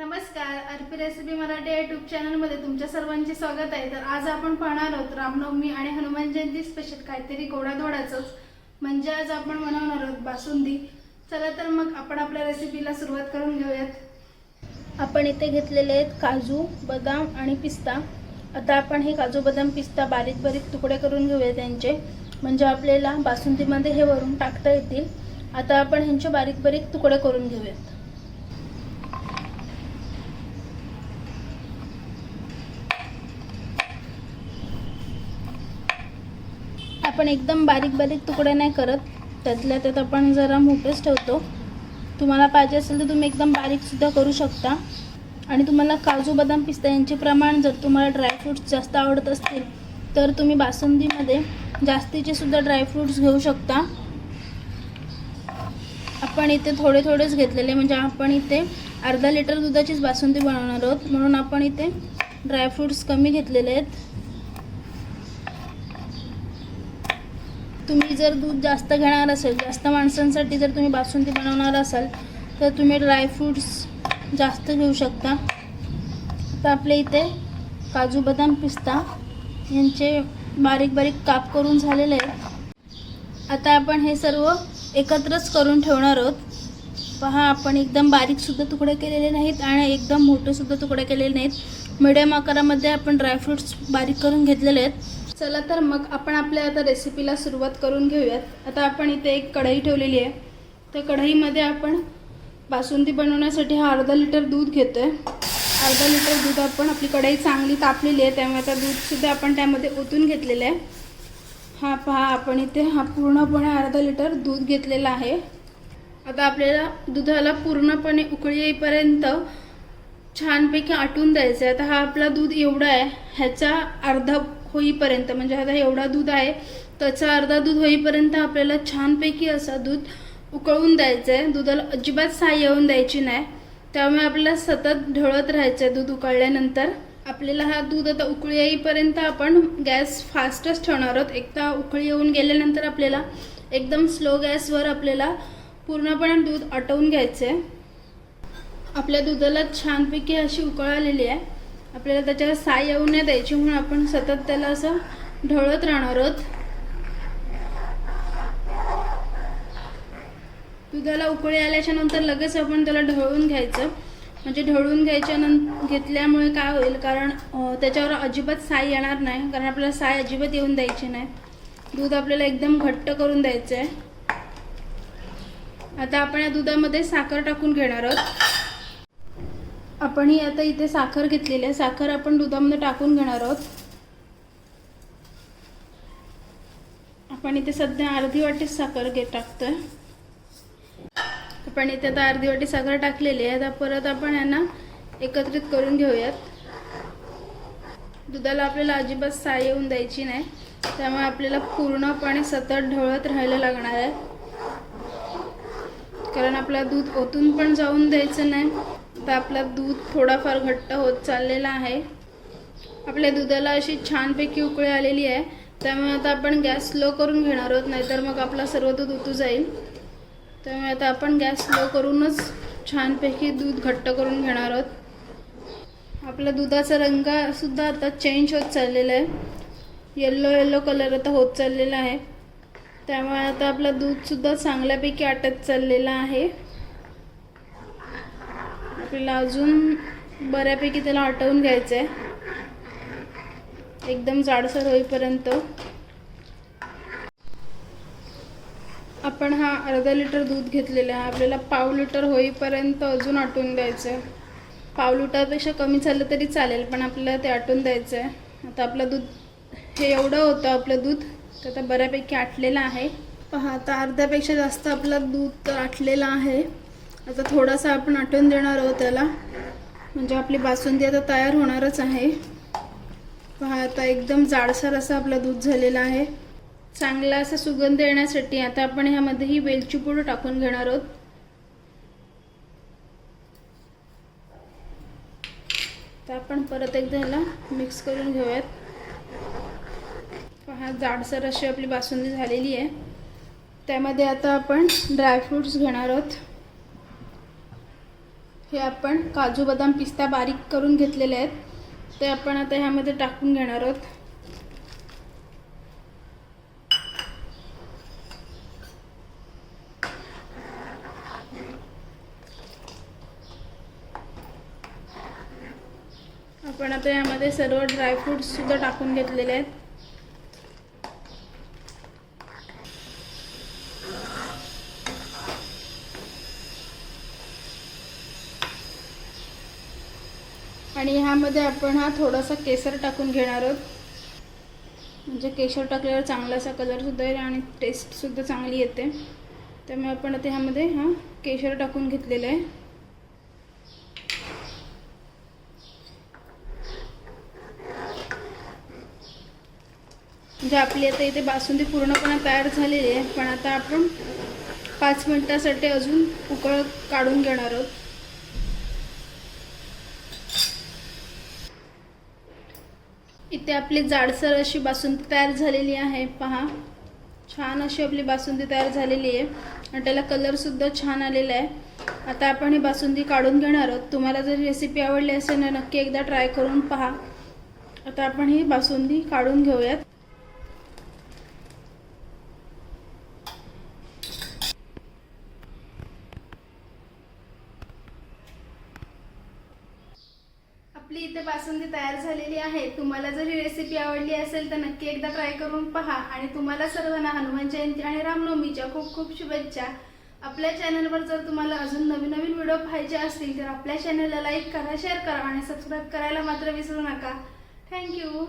नमस्कार Arpi recipe Marathi YouTube चॅनलमध्ये तुमच्या सर्वांचे स्वागत आहे. तर आज आपण पाहणार आहोत रामनवमी आणि हनुमान जयंती स्पेशल काहीतरी गोडाधोडाचंच. म्हणजे आज आपण बनवणार आहोत बासुंदी. चला तर मग आपण आपल्या रेसिपीला सुरुवात करून घेऊयात. आपण इथे घेतलेले आहेत काजू बदाम आणि पिस्ता. आता आपण हे काजू बदाम पिस्ता बारीक बारीक तुकडे करून घेऊया त्यांचे म्हणजे आपल्याला बासुंदीमध्ये हे वरून टाकता येतील. आता आपण ह्यांचे बारीक बारीक तुकडे करून घेऊयात. आपण एकदम बारीक बारीक तुकडे नाही करत. त्यातल्या त्यात आपण जरा मोठेच ठेवतो. तुम्हाला पाहिजे असेल तर तुम्ही एकदम बारीकसुद्धा करू शकता. आणि तुम्हाला काजू बदाम पिस्ता यांचे प्रमाण जर तुम्हाला ड्रायफ्रूट्स जास्त आवडत असतील तर तुम्ही बासुंदीमध्ये जास्तीचे सुद्धा ड्रायफ्रूट्स घेऊ शकता. आपण इथे थोडे थोडेच घेतलेले म्हणजे आपण इथे अर्धा लिटर दुधाचीच बासुंदी बनवणार आहोत. म्हणून आपण इथे ड्रायफ्रूट्स कमी घेतलेले आहेत. तुम्ही जर दूध जास्त घेणार असेल जास्त माणसांसाठी जर तुम्ही बासुंदी बनवणार असाल तर तुम्ही ड्रायफ्रूट्स जास्त घेऊ शकता. आता आपल्या इथे काजू बदाम पिस्ता यांचे बारीक बारीक काप करून झालेले आहेत. आता आपण हे सर्व एकत्रच करून ठेवणार आहोत. पहा आपण एकदम बारीकसुद्धा तुकडे केलेले नाहीत आणि एकदम मोठेसुद्धा तुकडे केलेले नाहीत. मिडियम आकारामध्ये आपण ड्रायफ्रूट्स बारीक करून घेतलेले आहेत. चला तर मग आपण आपल्या आता रेसिपीला सुरुवात करून घेऊयात. आता आपण इथे एक कढई ठेवलेली आहे. त्या कढईमध्ये आपण बासुंदी बनवण्यासाठी हा अर्धा लिटर दूध घेतो आहे अर्धा लिटर दूध आपण आपली कढई चांगली तापलेली आहे त्यामुळे आता दूधसुद्धा आपण त्यामध्ये ओतून घेतलेलं आहे. हा पहा आपण इथे हा पूर्णपणे अर्धा लिटर दूध घेतलेला आहे. आता आपल्याला दुधाला पूर्णपणे उकळी येईपर्यंत छानपैकी आटून द्यायचं आहे आता हा आपला दूध एवढा आहे ह्याचा अर्धा होईपर्यंत म्हणजे आता एवढा दूध आहे त्याचा अर्धा दूध होईपर्यंत आपल्याला छानपैकी असा दूध उकळून द्यायचं आहे दुधाला अजिबात साई येऊन द्यायची नाही. त्यामुळे आपल्याला सतत ढळत राहायचं आहे दूध उकळल्यानंतर. आपल्याला हा दूध आता उकळी येईपर्यंत आपण गॅस फास्टच ठेवणार आहोत. एकदा उकळी येऊन गेल्यानंतर आपल्याला एकदम स्लो गॅसवर आपल्याला पूर्णपणे दूध आटवून घ्यायचं आहे आपल्या दुधाला छानपैकी अशी उकळ आलेली आहे. आपल्याला त्याच्यावर साय येऊ नये द्यायची म्हणून आपण सतत त्याला असं ढवळत राहणार आहोत. दुधाला उकळी आल्याच्यानंतर लगेच आपण त्याला ढवळून घ्यायचं. म्हणजे ढवळून घ्यायच्या नंतर घेतल्यामुळे काय होईल? कारण त्याच्यावर अजिबात साय येणार नाही. कारण आपल्याला साय अजिबात येऊन द्यायची नाही. दूध आपल्याला एकदम घट्ट करून द्यायचं आहे आता आपण या दुधामध्ये साखर टाकून घेणार आहोत. आपण ही आता इथे साखर घेतलेली आहे. साखर आपण दुधामध्ये टाकून घेणार आहोत. आपण इथे सध्या अर्धी वाटी साखर घे टाकतोय. आपण इथे आता अर्धी वाटी साखर टाकलेली आहे. आता परत आपण यांना एकत्रित करून घेऊयात. दुधाला आपल्याला अजिबात साय येऊन द्यायची नाही. त्यामुळे आपल्याला पूर्णपणे सतत ढवळत राहायला लागणार आहे. कारण आपलं दूध ओतून पण जाऊन द्यायचं नाही. तर आपलं दूध थोडाफार घट्ट होत चाललेला आहे. आपल्या दुधाला अशी छानपैकी उकळी आलेली आहे. त्यामुळे आता आपण गॅस स्लो करून घेणार आहोत नाहीतर मग आपला सर्व दूध उतू जाईल. त्यामुळे आता आपण गॅस स्लो करूनच छानपैकी दूध घट्ट करून घेणार आहोत. आपल्या दुधाचा रंगसुद्धा आता चेंज होत चाललेला आहे. येल्लो येल्लो कलर आता होत चाललेला आहे. त्यामुळे आता आपलं दूधसुद्धा चांगल्यापैकी आटत चाललेलं आहे. आपल्याला अजून बऱ्यापैकी त्याला आटवून घ्यायचं आहे एकदम जाडसर होईपर्यंत. आपण हा अर्धा लिटर दूध घेतलेला आहे. आपल्याला पाव लिटर होईपर्यंत अजून आटून द्यायचं आहे पाव लिटरपेक्षा कमी झालं तरी चालेल पण आपल्याला ते आटून द्यायचं आहे आता आपलं दूध हे एवढं होतं आपलं दूध तर आता बऱ्यापैकी आटलेलं आहे. पहा आता अर्ध्यापेक्षा जास्त आपलं दूध तर आटलेलं आहे. आता थोडासा आपण आटवून देणार आहोत त्याला. म्हणजे आपली बासुंदी आता तयार होणारच आहे. पहा आता एकदम जाडसर असं आपलं दूध झालेलं आहे. चांगला असा सुगंध येण्यासाठी आता आपण ह्यामध्ये ही वेलची पूड टाकून घेणार आहोत. तर आपण परत एकदा ह्याला मिक्स करून घेऊयात. पहा जाडसर अशी आपली बासुंदी झालेली आहे. त्यामध्ये आता आपण ड्रायफ्रूट्स घेणार आहोत. हे आपण काजू बदाम पिस्ता बारीक करून घेतलेले आहेत. ते आपण आता ह्यामध्ये टाकून घेणार आहोत. आपण आता यामध्ये सर्व ड्रायफ्रुट्स सुद्धा टाकून घेतलेले आहेत. आणि ह्यामध्ये आपण हा थोडासा केसर टाकून घेणार आहोत. म्हणजे केशर टाकल्यावर चांगला असा कलरसुद्धा येईल आणि टेस्टसुद्धा चांगली येते. त्यामुळे आपण आता ह्यामध्ये हा केशर टाकून घेतलेला आहे. म्हणजे आपली आता इथे बासुंदी पूर्णपणे तयार झालेली आहे. पण आता आपण पाच मिनटासाठी अजून उकळ काढून घेणार आहोत. इथे आपली जाडसर अशी बासुंदी तयार झालेली आहे पहा. छान अशी आपली बासुंदी तयार झालेली आहे आणि त्याला कलरसुद्धा छान आलेला आहे. आता आपण ही बासुंदी काढून घेणार आहोत. तुम्हाला जर रेसिपी आवडली असेल ना नक्की एकदा ट्राय करून पहा. आता आपण ही बासुंदी काढून घेऊयात. आपली इथे बासुंदी तयार झालेली आहे. तुम्हाला जर ही रेसिपी आवडली असेल तर नक्की एकदा ट्राय करून पहा. आणि तुम्हाला सर्वांना हनुमान जयंती आणि रामनवमीच्या खूप खूप शुभेच्छा. आपल्या चॅनलवर जर तुम्हाला अजून नवीन नवीन व्हिडिओ पाहिजे असतील तर आपल्या चॅनलला लाईक करा शेअर करा आणि सबस्क्राईब करायला मात्र विसरू नका. थँक्यू